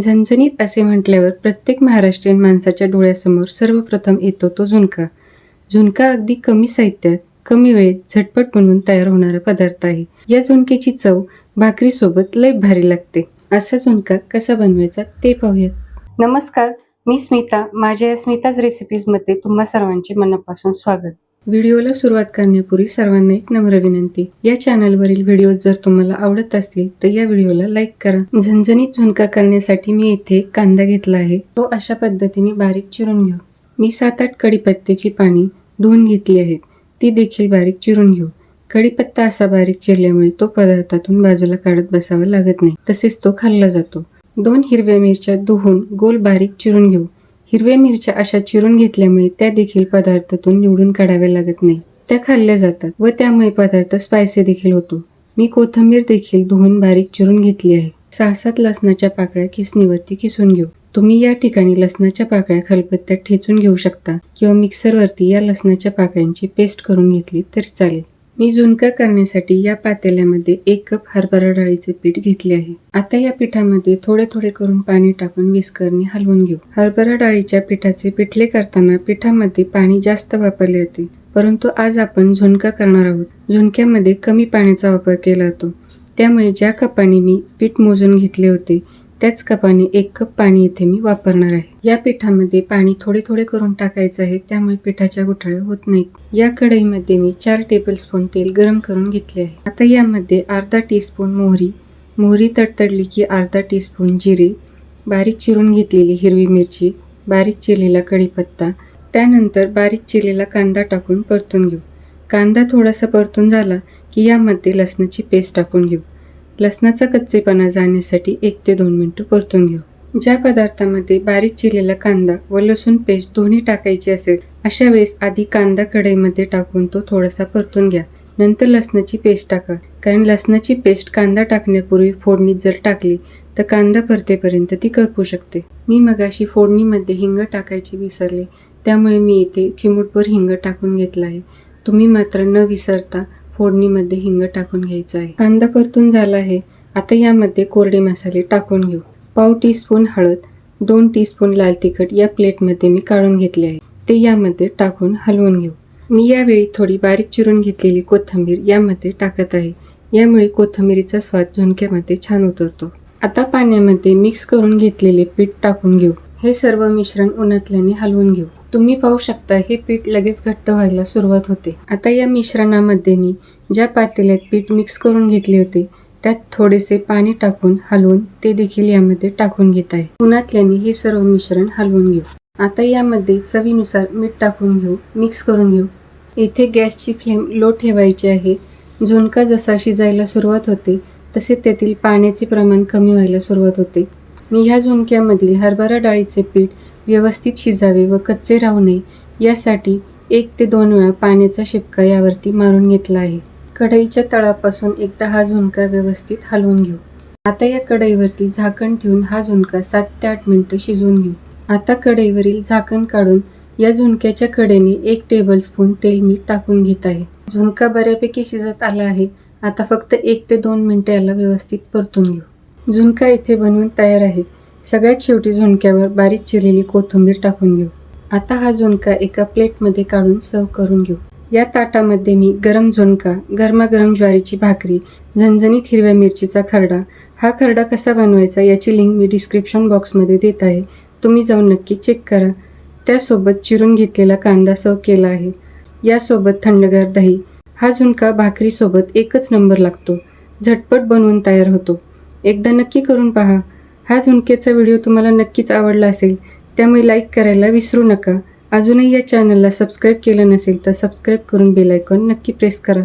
झणझणीत असे म्हटल्यावर प्रत्येक महाराष्ट्रीयन माणसाच्या डोळ्यासमोर सर्वप्रथम येतो तो झुणका. झुणका अगदी कमी साहित्यात कमी वेळेत झटपट बनवून तयार होणारा पदार्थ आहे. या झुणकेची चव भाकरीसोबत लय भारी लागते. असा झुणका कसा बनवायचा ते पाहूयात नमस्कार मी स्मिता. माझ्या या स्मिताज रेसिपीजमध्ये तुम्हा सर्वांचे मनापासून स्वागत. व्हिडिओला सुरुवात करण्यापूर्वी सर्वांना एक नम्र विनंती. या चॅनलवरील व्हिडिओ जर तुम्हाला आवडत असतील तर या व्हिडिओला लाईक करा. झणझणीत झुणका करण्यासाठी मी येथे कांदा घेतला आहे. तो अशा पद्धतीने बारीक चिरून घेऊ. मी सात आठ कढीपत्त्याची पाणी धुवून घेतली आहेत. ती देखील बारीक चिरून घेऊ. कढीपत्ता असा बारीक चिरल्यामुळे तो पदार्थातून बाजूला काढत बसावा लागत नाही. तसेच तो खाल्ला जातो. दोन हिरव्या मिरच्या धुवून गोल बारीक चिरून घेऊ. हिरव्या मिरच्या अशा चिरून घेतल्यामुळे त्या देखील पदार्थातून निवडून काढाव्या लागत नाही. त्या खाल्ल्या जातात व त्यामुळे पदार्थ स्पायसी देखील होतो. मी कोथिंबीर देखील धुवून बारीक चिरून घेतली आहे. सहा सात लसणाच्या पाकळ्या किसणीवरती किसून घेऊ. तुम्ही या ठिकाणी लसणाच्या पाकळ्या खलबत्त्यात ठेचून घेऊ शकता किंवा मिक्सरवरती या लसणाच्या पाकळ्यांची पेस्ट करून घेतली तरी चालेल. मी झुणका करण्यासाठी या पातेल्यामध्ये एक कप हरभरा डाळीचे पीठ घेतले आहे. आता या पिठामध्ये थोडे थोडे करून पाणी टाकून विस्करने हलवून घेऊ. हरभरा डाळीच्या पिठाचे पिठले करताना पिठामध्ये पाणी जास्त वापरले जाते परंतु आज आपण झुणका करणार आहोत. झुणक्यामध्ये कमी पाण्याचा वापर केला जातो. त्यामुळे ज्या कपाने मी पीठ मोजून घेतले होते त्याच कपाने एक कप पाणी इथे मी वापरणार आहे. या पिठामध्ये पाणी थोडे थोडे करून टाकायचं आहे त्यामुळे पिठाच्या गुठळ्या होत नाहीत. या कढईमध्ये मी चार टेबल स्पून तेल गरम करून घेतले आहे. आता यामध्ये अर्धा टीस्पून मोहरी मोहरी तडतडली की अर्धा टीस्पून जिरे बारीक चिरून घेतलेली हिरवी मिरची बारीक चिरलेला कढीपत्ता त्यानंतर बारीक चिरलेला कांदा टाकून परतून घेऊ. कांदा थोडासा परतून झाला की यामध्ये लसणाची पेस्ट टाकून घेऊ. लसणाचा कच्चेपणा जाण्यासाठी एक ते दोन मिनटं परतून घेऊ. ज्या पदार्थामध्ये बारीक चिरलेला कांदा व लसूण पेस्ट दोन्ही टाकायची असेल अशा वेळेस आधी कांदा कढईमध्ये टाकून तो थोडासा परतून घ्या. नंतर लसणाची पेस्ट टाका. कारण लसणाची पेस्ट कांदा टाकण्यापूर्वी फोडणीत जर टाकली तर कांदा परतेपर्यंत ती करपू शकते. मी मगाशी फोडणीमध्ये हिंग टाकायची विसरले त्यामुळे मी इथे चिमूटभर हिंग टाकून घेतला आहे. तुम्ही मात्र न विसरता फोडणीमध्ये हिंग टाकून घ्यायचं आहे. कांदा परतून झाला आहे. आता यामध्ये कोरडे मसाले टाकून घेऊ. पाव टीस्पून हळद दोन टीस्पून लाल तिखट या प्लेटमध्ये मी काढून घेतले आहे. ते यामध्ये टाकून हलवून घेऊ. मी यावेळी थोडी बारीक चिरून घेतलेली कोथिंबीर यामध्ये टाकत आहे. यामुळे कोथिंबीरीचा स्वाद झुणक्यामध्ये छान उतरतो. आता पाण्यामध्ये मिक्स करून घेतलेले पीठ टाकून घेऊ. हे सर्व मिश्रण उन्हातल्याने हलवून घेऊ. तुम्ही पाहू शकता हे पीठ लगेच घट्ट व्हायला सुरुवात होते. आता या मिश्रणामध्ये मी ज्या पातेल्यात पीठ मिक्स करून घेतले होते त्यात थोडेसे पाणी टाकून हलवून ते देखील यामध्ये टाकून घेत आहे. उन्हातल्याने हे सर्व मिश्रण हलवून घेऊ. आता यामध्ये चवीनुसार मीठ टाकून घेऊ मिक्स करून घेऊ. येथे गॅसची फ्लेम लो ठेवायची आहे. झुणका जसा शिजायला सुरुवात होते तसे त्यातील पाण्याचे प्रमाण कमी व्हायला सुरुवात होते. मी ह्या झुणक्यामधील हरभरा डाळीचे पीठ व्यवस्थित शिजावे व कच्चे राहू नये यासाठी एक ते दोन वेळा पाण्याचा शिपका यावरती मारून घेतला आहे. कढईच्या तळापासून एकदा हा झुणका व्यवस्थित हलवून घेऊ. आता या कढईवरती झाकण ठेवून हा झुणका सात ते आठ मिनिटं शिजवून घेऊ. आता कढईवरील झाकण काढून या झुणक्याच्या कडेने एक टेबल स्पून तेल मी टाकून घेत आहे. झुणका बऱ्यापैकी शिजत आला आहे. आता फक्त एक ते दोन मिनटं याला व्यवस्थित परतून घेऊ. झुणका इथे बनवून तयार आहे. सगळ्यात शेवटी झुणक्यावर बारीक चिरलेली कोथिंबीर टाकून घेऊ. आता हा झुणका एका प्लेटमध्ये काढून सर्व करून घेऊ. या ताटामध्ये मी गरम झुणका गरमागरम ज्वारीची भाकरी झणझणीत हिरव्या मिरचीचा खरडा हा खरडा कसा बनवायचा याची लिंक मी डिस्क्रिप्शन बॉक्समध्ये देत आहे. तुम्ही जाऊन नक्की चेक करा. त्यासोबत चिरून घेतलेला कांदा सर्व केला आहे. यासोबत थंडगार दही. हा झुणका भाकरीसोबत एकच नंबर लागतो. झटपट बनवून तयार होतो. एकदा नक्की करून पहा. हा झुणकेचा व्हिडिओ तुम्हाला नक्कीच आवडला असेल त्यामुळे लाईक करायला विसरू नका. अजूनही या चॅनलला सबस्क्राईब केलं नसेल तर सबस्क्राईब करून बेलायकॉन नक्की प्रेस करा.